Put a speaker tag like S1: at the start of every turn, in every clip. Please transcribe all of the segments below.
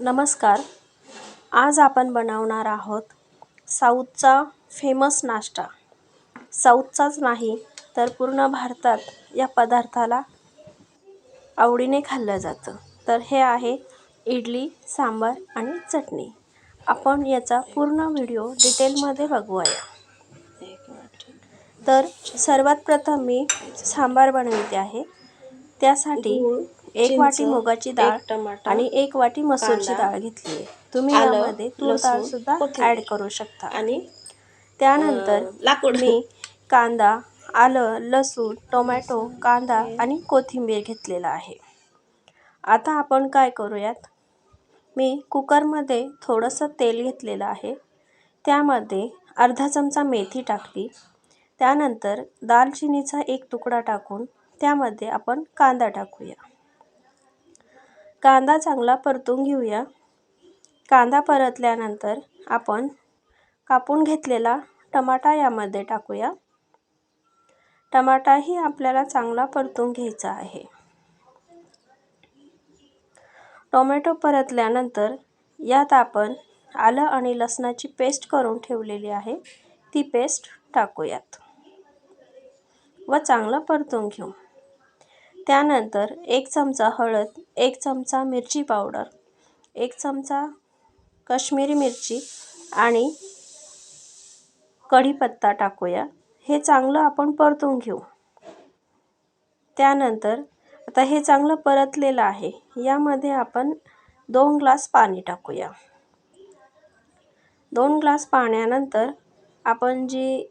S1: नमस्कार. आज आपण बनवणार आहोत साऊथचा फेमस नाश्ता. साऊथचाच नाही तर पूर्ण भारतात या पदार्थाला आवडीने खाल्लं जातं. तर हे आहे इडली सांबार आणि चटणी. आपण याचा पूर्ण व्हिडिओ डिटेलमध्ये बघूया. तर सर्वात प्रथम मी सांबार बनवते आहे. त्यासाठी एक वाटी मुगाची डाळ आणि एक वाटी मसूरची डाळ घेतली आहे. तुम्ही
S2: आलं,
S1: यामध्ये तूर डाळ सुद्धा
S2: कोथिंबीर.
S1: ॲड करू शकता.
S2: आणि
S1: त्यानंतर
S2: अं, लाकूड.
S1: मी कांदा आलं लसूण टोमॅटो कांदा आणि कोथिंबीर घेतलेला आहे. आता आपण काय करूयात? मी कुकरमध्ये थोडंसं तेल घेतलेलं आहे. त्यामध्ये अर्धा चमचा मेथी टाकली. त्यानंतर दालचिनीचा एक तुकडा टाकून त्यामध्ये आपण कांदा टाकूया. कांदा चांगला परतून घेऊया. कांदा परतल्यानंतर आपण कापून घेतलेला टमाटा यामध्ये टाकूया. टमाटाही आपल्याला चांगला परतून घ्यायचा आहे. टोमॅटो परतल्यानंतर यात आपण आलं आणि लसणाची पेस्ट करून ठेवलेली आहे. ती पेस्ट टाकूयात व चांगलं परतून घेऊ. त्यानंतर एक चमचा हळद एक चमचा मिरची पावडर एक चमचा कश्मीरी मिरची आणि कढीपत्ता टाकूया. हे चांगलं आपण परतून घेऊ. त्यानंतर आता हे चांगलं परतलेलं आहे. यामध्ये आपण दोन ग्लास पाणी टाकूया. दोन ग्लास पाण्यानंतर आपण जी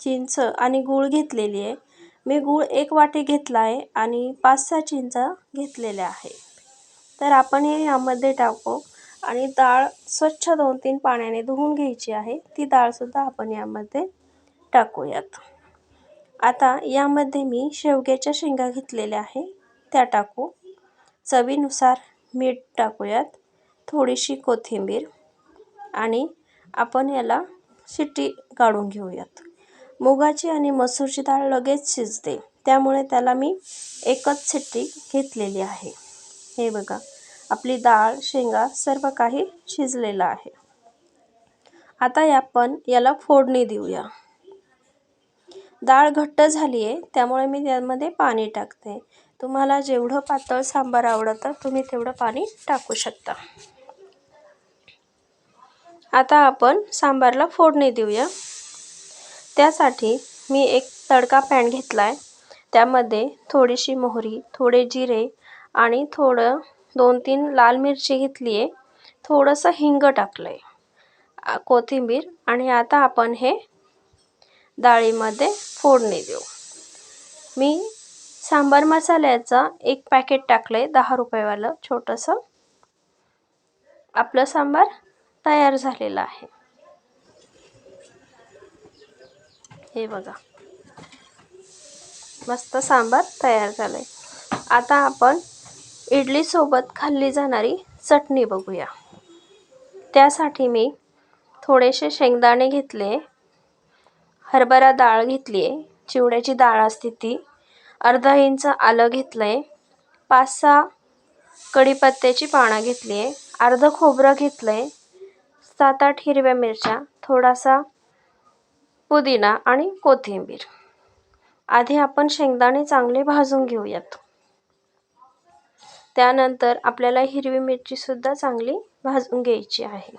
S1: चिंच आणि गूळ घेतलेली आहे मी गूळ एक वाटी घेतला आहे आणि पाच सहा चिंच घेतलेल्या आहे. तर आपण हे यामध्ये टाकू आणि डाळ स्वच्छ दोन तीन पाण्याने धुवून घ्यायची आहे. ती डाळसुद्धा आपण यामध्ये टाकूयात. आता यामध्ये मी शेवग्याच्या शेंगा घेतलेल्या आहे. त्या टाकू. चवीनुसार मीठ टाकूयात. थोडीशी कोथिंबीर आणि आपण याला शिट्टी काढून घेऊयात. मुगाची आणि मसूरची डाळ लगेच शिजते. त्यामुळे त्याला मी एकच शिट्टी घेतलेली आहे. हे बघा आपली डाळ शेंगा सर्व काही शिजलेलं आहे. आता आपण याला फोडणी देऊया. डाळ घट्ट झाली आहे त्यामुळे मी त्यामध्ये पाणी टाकते. तुम्हाला जेवढं पातळ सांबार आवडतं तुम्ही तेवढं पाणी टाकू शकता. आता आपण सांबारला फोडणी देऊया. त्यासाठी मी एक तडका पॅन घेतला आहे त्यामध्ये थोडीशी मोहरी थोडे जिरे आणि थोडं दोन तीन लाल मिरची घेतली आहे थोडंसं हिंग टाकलं आहे कोथिंबीर आणि आता आपण हे डाळीमध्ये फोडणी देऊ. मी सांबार मसाल्याचं एक पॅकेट टाकलं आहे दहा रुपयेवालं छोटंसं. आपलं सांबार तयार झालेलं आहे. हे बघा. मस्त सांबार तयार झालं आहे आता आपण इडलीसोबत खाल्ली जाणारी चटणी बघूया. त्यासाठी मी थोडेसे शेंगदाणे घेतले. हरभरा डाळ घेतली आहे. चिवड्याची डाळ असते ती. अर्धा इंच आलं घेतलं आहे पाच सहा कढीपत्त्याची पानं घेतली आहे. अर्धं खोबरं घेतलं आहे सात आठ हिरव्या मिरच्या. थोडासा पुदिना आणि कोथिंबीर. आधी आपण शेंगदाणे चांगले भाजून घेऊयात. त्यानंतर आपल्याला हिरवी मिरचीसुद्धा चांगली भाजून घ्यायची आहे.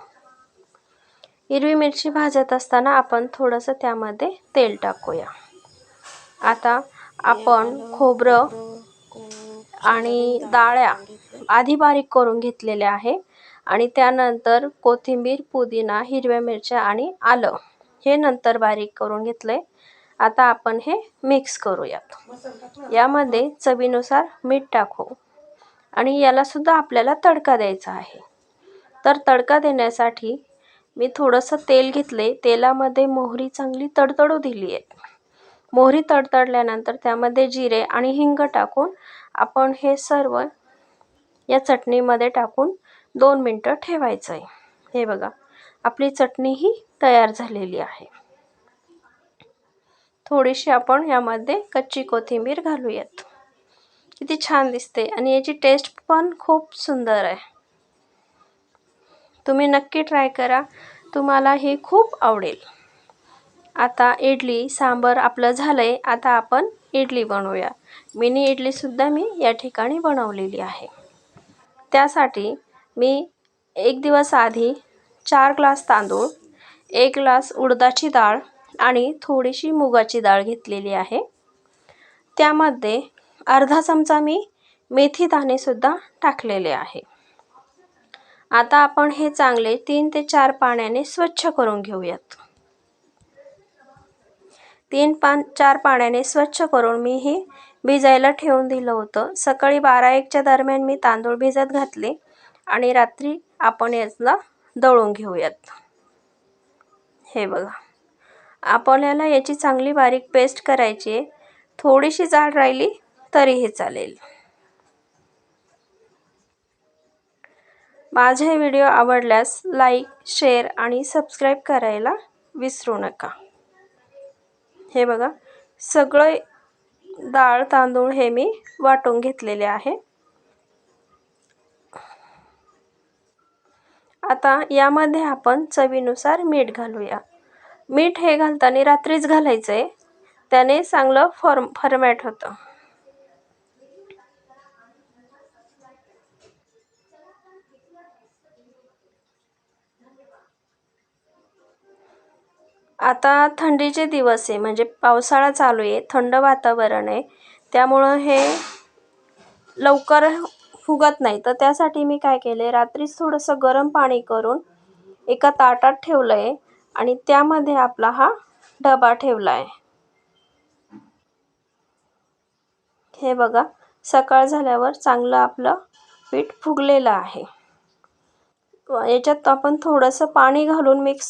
S1: हिरवी मिरची भाजत असताना आपण थोडंसं त्यामध्ये तेल टाकूया. आता आपण खोबरं आणि डाळ्या आधी बारीक करून घेतलेल्या आहे आणि त्यानंतर कोथिंबीर पुदिना हिरव्या मिरच्या आणि आलं हे नंतर बारीक करून घेतलं आहे आता आपण हे मिक्स करूयात. यामध्ये चवीनुसार मीठ टाकू. आणि यालासुद्धा आपल्याला तडका द्यायचा आहे. तर तडका देण्यासाठी मी थोडंसं तेल घेतले तेलामध्ये मोहरी चांगली तडतडू दिली आहे मोहरी तडतडल्यानंतर त्यामध्ये जिरे आणि हिंग टाकून आपण हे सर्व या चटणीमध्ये टाकून दोन मिनटं ठेवायचं आहे हे बघा. आपली चटणी ही तयार झालेली आहे. थोडीशी आपण यामध्ये कच्ची कोथिंबीर घालूयात. किती छान दिसते आणि याची टेस्ट पण खूप सुंदर आहे. तुम्ही नक्की ट्राय करा. तुम्हाला हे खूप आवडेल. आता इडली सांबर आपलं झालं आहे आता आपण इडली बनवूया. मिनी इडलीसुद्धा मी या ठिकाणी बनवलेली आहे. त्यासाठी मी एक दिवस आधी चार ग्लास तांदूळ एक ग्लास उडदाची डाळ आणि थोडीशी मुगाची डाळ घेतलेली आहे. त्यामध्ये अर्धा चमचा मी मेथी दाणेसुद्धा टाकलेले आहे. आता आपण हे चांगले तीन ते चार पाण्याने स्वच्छ करून घेऊयात. तीन पान चार पाण्याने स्वच्छ करून मी हे भिजायला ठेवून दिलं होतं. सकाळी बारा एकच्या दरम्यान मी तांदूळ भिजत घातले आणि रात्री आपण याला दळून घेऊयात. हे बघा. आपल्याला याची चांगली बारीक पेस्ट करायची आहे. थोडीशी जाड राहिली तरीही चालेल. माझे व्हिडिओ आवडल्यास लाईक शेअर आणि सबस्क्राईब करायला विसरू नका. हे बघा. सगळं डाळ तांदूळ हे मी वाटून घेतलेले आहे. आता यामध्ये आपण चवीनुसार मीठ घालूया. मीठ हे घालताना रात्रीच घालायचं आहे त्याने चांगलं फॉर्म फॉर्मॅट होतं. आता थंडीचे दिवस आहे म्हणजे पावसाळा चालू आहे थंड वातावरण आहे. त्यामुळं हे लवकर फुगत नाही. तर त्यासाठी मी काय केले रात्रीच थोडंसं गरम पाणी करून एका ताटात ठेवलं आहे आणि त्यामध्ये आपला हा डबा ठेवला आहे हे बघा सकाळ झाल्यावर चांगलं आपलं पीठ फुगलेलं आहे. याच्यात आपण थोडंसं पाणी घालून मिक्स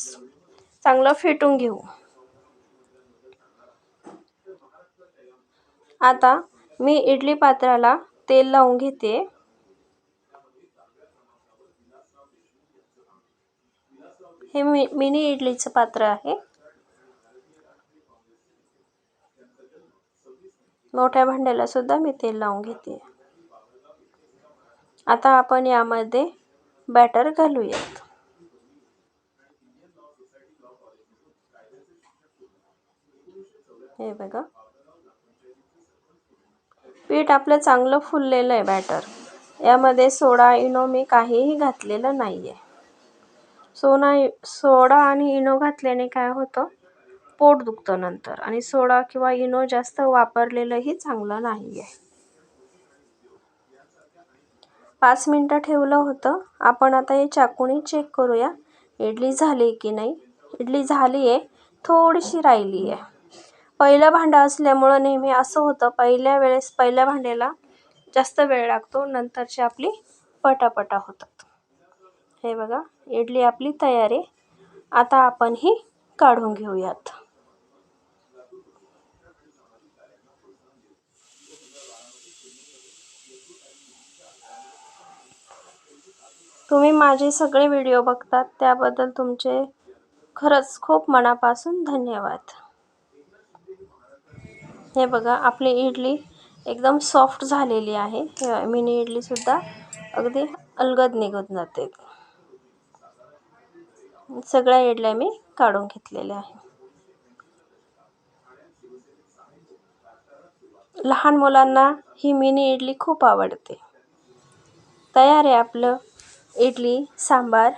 S1: चांगलं फेटून घेऊ. आता मी इडली पात्राला तेल लावून घेते. हे मि मिनी इडलीचं पात्र आहे. मोठ्या भांड्याला सुद्धा मी तेल लावून घेते. आता आपण यामध्ये बॅटर घालूयात. हे बघा. पीठ आपलं चांगलं फुललेलं आहे बॅटर. यामध्ये सोडा इनो मी काहीही घातलेलं नाही आहे सोना सोडा आणि इनो घातल्याने काय होतं? पोट दुखतं नंतर. आणि सोडा किंवा इनो जास्त वापरलेलंही चांगलं नाही आहे पाच मिनटं ठेवलं होतं. आपण आता हे चाकूने चेक करूया. इडली झाली की नाही? इडली झाली आहे थोडीशी राहिली आहे पहिलं भांडं असल्यामुळं नेहमी असं होतं पहिल्या वेळेस पहिल्या भांड्याला जास्त वेळ लागतो नंतरची आपली पटापटा होतं. हे बघा इडली आपली तयार आहे. आता आपण ही काढून घेऊयात. तुम्ही माझे सगळे व्हिडिओ बघतात त्याबद्दल तुमचे खरंच खूप मनापासून धन्यवाद. हे बघा आपली इडली एकदम सॉफ्ट झालेली आहे. मिनी इडलीसुद्धा अगदी अलगद निघून जाते. सगळ्या इडल्या मी काढून घेतलेल्या आहे. लहान मुलांना ही मिनी इडली खूप आवडते. तयार आहे आपलं इडली सांबार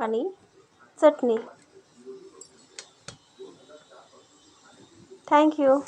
S1: आणि चटणी. थँक्यू